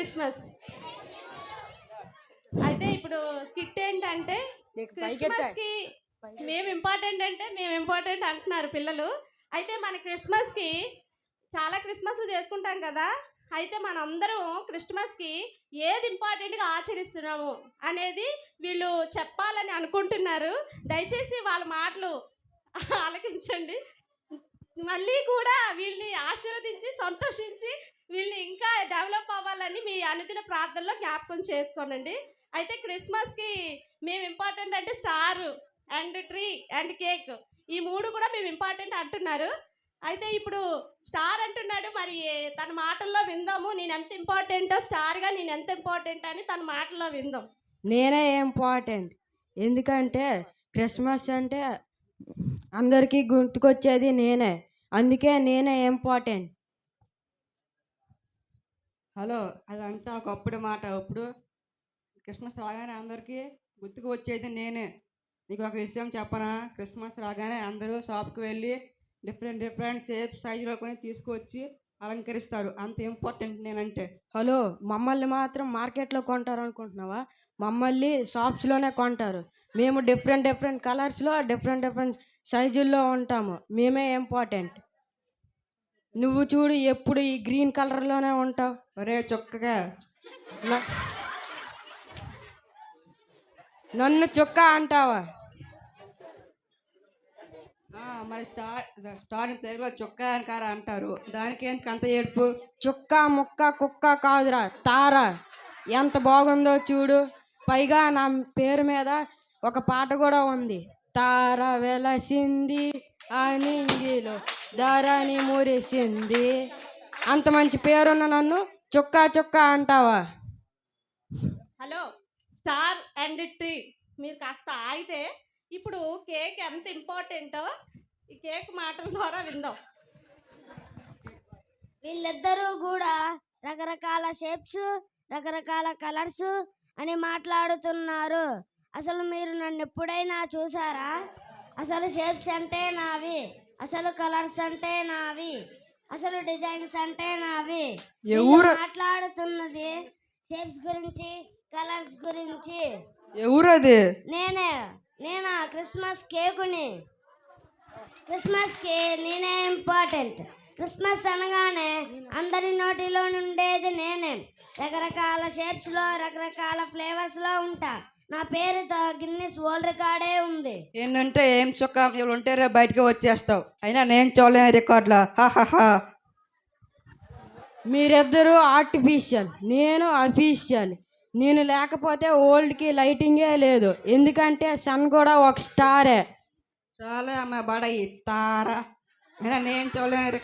Christmas. అయితే ఇప్పుడు skit ఏంటంటే క్రిస్మస్కి మేము ఇంపార్టెంట్ అంటే మేము ఇంపార్టెంట్ అంటున్నారు పిల్లలు. అయితే మన క్రిస్మస్కి చాలా క్రిస్మస్లు చేసుకుంటాం కదా అయితే మనందరం క్రిస్మస్కి ఏది ఇంపార్టెంట్గా ఆచరిస్తున్నాము అనేది వీళ్ళు చెప్పాలని అనుకుంటున్నారు. దయచేసి వాళ్ళ మాటలు ఆలకించండి. మళ్ళీ కూడా వీళ్ళని ఆశీర్వదించి సంతోషించి వీళ్ళు ఇంకా డెవలప్ అవ్వాలని మీ అనుదిన ప్రార్థనలో జ్ఞాపకం చేసుకోనండి. అయితే క్రిస్మస్కి మేము ఇంపార్టెంట్ అంటే star and tree and cake ఈ మూడు కూడా మేము ఇంపార్టెంట్ అంటున్నారు. అయితే ఇప్పుడు స్టార్ అంటున్నాడు మరి తన మాటల్లో విందాము. నేను ఎంత ఇంపార్టెంటో స్టార్గా నేను ఎంత ఇంపార్టెంట్ అని తన మాటల్లో విందాం. నేనే ఇంపార్టెంట్ ఎందుకంటే క్రిస్మస్ అంటే అందరికీ గుర్తుకొచ్చేది నేనే. అందుకే నేనే ఇంపార్టెంట్ హలో అదంతా ఒకప్పుడు మాట. ఇప్పుడు క్రిస్మస్ రాగానే అందరికీ గుర్తుకు వచ్చేది నేనే. నీకు ఒక విషయం చెప్పనా? క్రిస్మస్ రాగానే అందరూ షాప్కి వెళ్ళి డిఫరెంట్ డిఫరెంట్ షేప్ సైజులో కొని తీసుకొచ్చి అలంకరిస్తారు. అంత ఇంపార్టెంట్ నేనంటే. హలో మమ్మల్ని మాత్రం మార్కెట్లో కొంటారు అనుకుంటున్నావా మమ్మల్ని షాప్స్లోనే కొంటారు. మేము డిఫరెంట్ డిఫరెంట్ కలర్స్లో డిఫరెంట్ డిఫరెంట్ సైజుల్లో ఉంటాము. మేమే ఇంపార్టెంట్. నువ్వు చూడు ఎప్పుడు ఈ గ్రీన్ కలర్లోనే ఉంటావు. ఒరే చొక్కగా. నన్ను చుక్క అంటావా? మరి స్టార్ స్టార్ తెలుగులో చొక్కా అని కారా అంటారు. దానికి ఎందుకు అంత ఏడుపు? చుక్క ముక్క కుక్క కాదురా తార. ఎంత బాగుందో చూడు. పైగా నా పేరు మీద ఒక పాట కూడా ఉంది. తార వెలసింది అనింగిలో ధరని మురిసింది. అంత మంచి పేరున్న నన్ను చుక్క చుక్క అంటావా? హలో స్టార్ అండ్ ట్రీ మీరు కాస్త ఆగితే ఇప్పుడు కేక్ ఎంత ఇంపార్టెంటో ఈ కేక్ మాటల ద్వారా విందాం. వీళ్ళిద్దరూ కూడా రకరకాల షేప్స్ రకరకాల కలర్స్ అని మాట్లాడుతున్నారు. అసలు మీరు నన్ను ఎప్పుడైనా చూసారా? అసలు షేప్స్ అంటే నావి అసలు కలర్స్ అంటే నావి అసలు డిజైన్స్ అంటే నావి. మాట్లాడుతున్నది షేప్స్ గురించి కలర్స్ గురించి. ఎవరది నేనే నేనా? క్రిస్మస్ కేకుని. క్రిస్మస్కి నేనే ఇంపార్టెంట్ క్రిస్మస్ అనగానే అందరి నోటిలో ఉండేది నేనే. రకరకాల షేప్స్లో రకరకాల ఫ్లేవర్స్లో ఉంటా. నా పేరుతో గిన్నెస్ వరల్డ్ రికార్డే ఉంది. ఏంటంటే ఏం చొక్కా ఇవాళ ఉంటే రేపు బయటకు వచ్చేస్తావు. అయినా నేను చూడలేను రికార్డులా? హాహాహా మీరిద్దరూ ఆర్టిఫిషియల్ నేను అఫీషియల్ నేను లేకపోతే ఓల్డ్కి లైటింగే లేదు. ఎందుకంటే సన్ కూడా ఒక స్టారే చాలా అమ్మ బడయి తారా. అయినా నేను చూడలేను రి-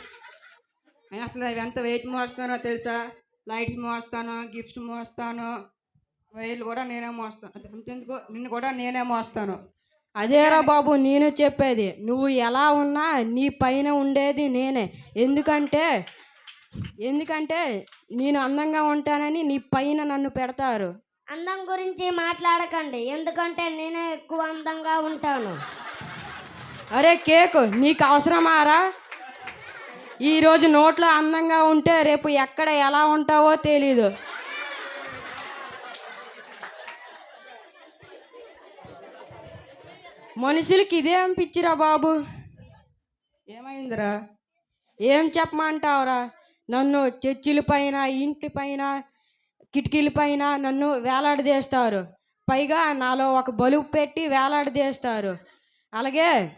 అయినా అసలు ఎంత వెయిట్ మోస్తానో తెలుసా? లైట్స్ మోస్తాను గిఫ్ట్స్ మోస్తాను. వైర్లు కూడా నేనే మోస్తాను. నిన్ను కూడా నేనే మోస్తాను. అదేరా బాబు నేను చెప్పేది నువ్వు ఎలా ఉన్నా నీ పైన ఉండేది నేనే. ఎందుకంటే ఎందుకంటే నేను అందంగా ఉంటానని నీ పైన నన్ను పెడతారు. అందం గురించి మాట్లాడకండి ఎందుకంటే నేనే ఎక్కువ అందంగా ఉంటాను. అరే కేక్ నీకు అవసరమారా? ఈరోజు నోట్లో అందంగా ఉంటే రేపు ఎక్కడ ఎలా ఉంటావో తెలీదు. మనుషులకి ఇదేం పిచ్చిరా బాబు? ఏమైందిరా? ఏం చెప్పమంటావురా? నన్ను చర్చిల పైన ఇంటి పైన కిటికీల పైన నన్ను వేలాడదీస్తారు. పైగా నాలో ఒక బలుపు పెట్టి వేలాడదీస్తారు. అలాగే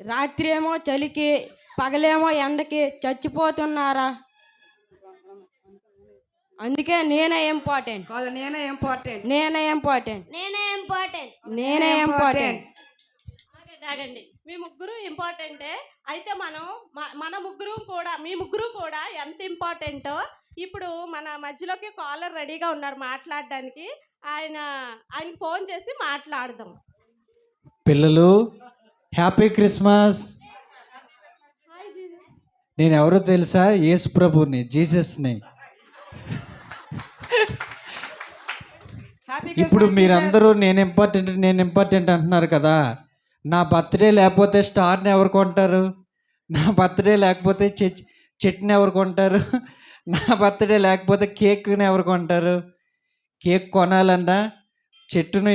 రాత్రి ఏమో చలికి పగలేమో ఎండకి చచ్చిపోతున్నారా? అందుకే నేనే ఇంపార్టెంట్ కాదు నేనే ఇంపార్టెంట్ నేనే ఇంపార్టెంట్ నేనే ఇంపార్టెంట్ నేనే ఇంపార్టెంట్ ఆగండి. మీ ముగ్గురు ఇంపార్టెంటే అయితే మనం మన ముగ్గురు కూడా మీ ముగ్గురు కూడా ఎంత ఇంపార్టెంటో ఇప్పుడు మన మధ్యలోకి కాలర్ రెడీగా ఉన్నారు మాట్లాడడానికి. ఆయన ఆయనకి ఫోన్ చేసి మాట్లాడదాం. పిల్లలు హ్యాపీ క్రిస్మస్ నేను ఎవరో తెలుసా? యేసు ప్రభుని జీసస్ని హ్యాపీ ఇప్పుడు మీరందరూ నేను ఇంపార్టెంట్ నేను ఇంపార్టెంట్ అంటున్నారు కదా. నా బర్త్డే లేకపోతే స్టార్ని ఎవరు కొంటారు? నా బర్త్డే లేకపోతే చె చట్నీ ఎవరు కొంటారు? నా బర్త్డే లేకపోతే కేక్ని ఎవరు కొంటారు? కేక్ కొనాలన్నా చెట్టుని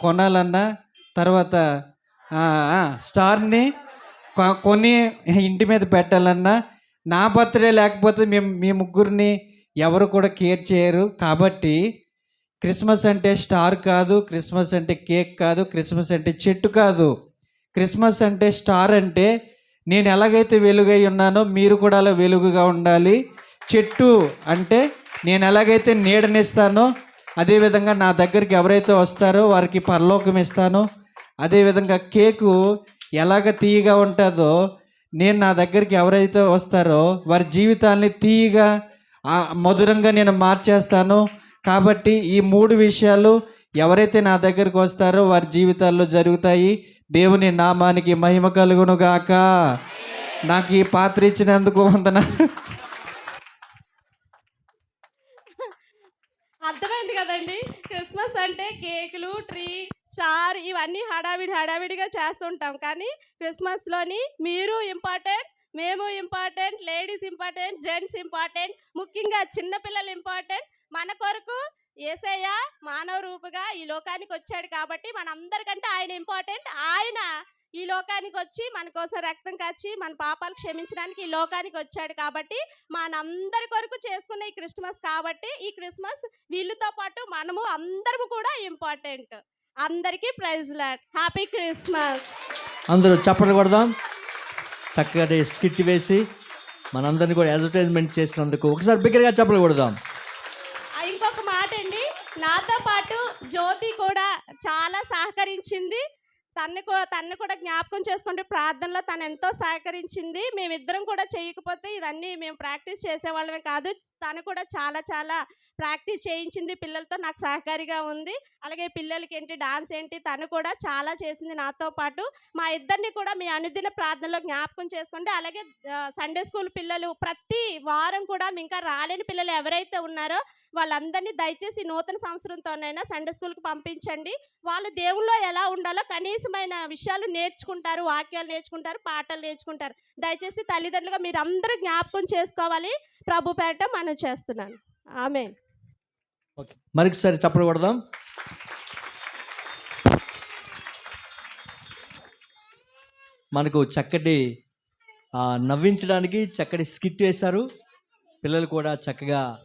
కొనాలన్నా తర్వాత స్టార్ని కొని ఇంటి మీద పెట్టాలన్నా నా బర్త్డే లేకపోతే మేము మీ ముగ్గురిని ఎవరు కూడా కేర్ చేయరు. కాబట్టి క్రిస్మస్ అంటే స్టార్ కాదు క్రిస్మస్ అంటే కేక్ కాదు క్రిస్మస్ అంటే చెట్టు కాదు. క్రిస్మస్ అంటే స్టార్ అంటే నేను ఎలాగైతే వెలుగై ఉన్నానో మీరు కూడా అలా వెలుగుగా ఉండాలి. చెట్టు అంటే నేను ఎలాగైతే నీడనిస్తానో అదేవిధంగా నా దగ్గరికి ఎవరైతే వస్తారో వారికి పరలోకం ఇస్తాను. అదేవిధంగా కేకు ఎలాగ తీయగా ఉంటుందో నేను నా దగ్గరికి ఎవరైతే వస్తారో వారి జీవితాన్ని తీయగా మధురంగా నేను మార్చేస్తాను. కాబట్టి ఈ మూడు విషయాలు ఎవరైతే నా దగ్గరికి వస్తారో వారి జీవితాల్లో జరుగుతాయి దేవుని నామానికి మహిమ కలుగును గాక నాకు ఈ పాత్ర ఇచ్చినందుకు వందన అర్థమైంది కదండి? క్రిస్మస్ అంటే కేకులు ట్రీ స్టార్ ఇవన్నీ హడావిడి హడావిడిగా చేస్తుంటాం. కానీ క్రిస్మస్లోని మీరు ఇంపార్టెంట్ మేము important ladies important gents important ముఖ్యంగా చిన్నపిల్లలు ఇంపార్టెంట్ మన కొరకు ఏసయ్య మానవ రూపుగా ఈ లోకానికి వచ్చాడు కాబట్టి మనందరికంటే ఆయన ఇంపార్టెంట్. ఆయన ఈ లోకానికి వచ్చి మన కోసం రక్తం కాచి మన పాపాలు క్షమించడానికి ఈ లోకానికి వచ్చాడు కాబట్టి మనందరి కొరకు చేసుకున్న ఈ క్రిస్మస్ కాబట్టి ఈ క్రిస్మస్ వీళ్ళతో పాటు మనము అందరము కూడా ఇంపార్టెంట్. అందరికీ ప్రైజ్ లాడ్. Happy Christmas. అందరూ చప్పట్లు కొడదాం. చక్కగా స్కిట్ వేసి మనందరినీ కూడా అడ్వర్టైజ్మెంట్ చేసినందుకు ఒకసారి బిగ్గరగా చప్పట్లు కొడదాం. చాలా సహకరించింది. తన్ని కూడా తన్ని కూడా జ్ఞాపకం చేసుకుంటే ప్రార్థనలో తను ఎంతో సహకరించింది. మేమిద్దరం కూడా చేయకపోతే ఇవన్నీ మేము ప్రాక్టీస్ చేసేవాళ్ళమే కాదు. తను కూడా చాలా చాలా ప్రాక్టీస్ చేయించింది పిల్లలతో నాకు సహకారిగా ఉంది. అలాగే పిల్లలకి ఏంటి డాన్స్ ఏంటి తను కూడా చాలా చేసింది నాతో పాటు. మా ఇద్దరిని కూడా మీ అనుదిన ప్రార్థనలో జ్ఞాపకం చేసుకోండి అలాగే సండే స్కూల్ పిల్లలు ప్రతి వారం కూడా ఇంకా రాలేని పిల్లలు ఎవరైతే ఉన్నారో వాళ్ళందరినీ దయచేసి నూతన సంవత్సరంతోనైనా సండే స్కూల్కి పంపించండి. వాళ్ళు దేవుల్లో ఎలా ఉండాలో కనీసమైన విషయాలు నేర్చుకుంటారు వాక్యాలు నేర్చుకుంటారు పాటలు నేర్చుకుంటారు. దయచేసి తల్లిదండ్రులుగా మీరు అందరూ జ్ఞాపకం చేసుకోవాలి. ప్రభు పేరట మనం చేస్తున్నాను ఆమె మరొకసారి చప్పట్లు కొడదాం. మనకు చక్కటి నవ్వించడానికి చక్కటి స్కిట్ వేశారు. పిల్లలు కూడా చక్కగా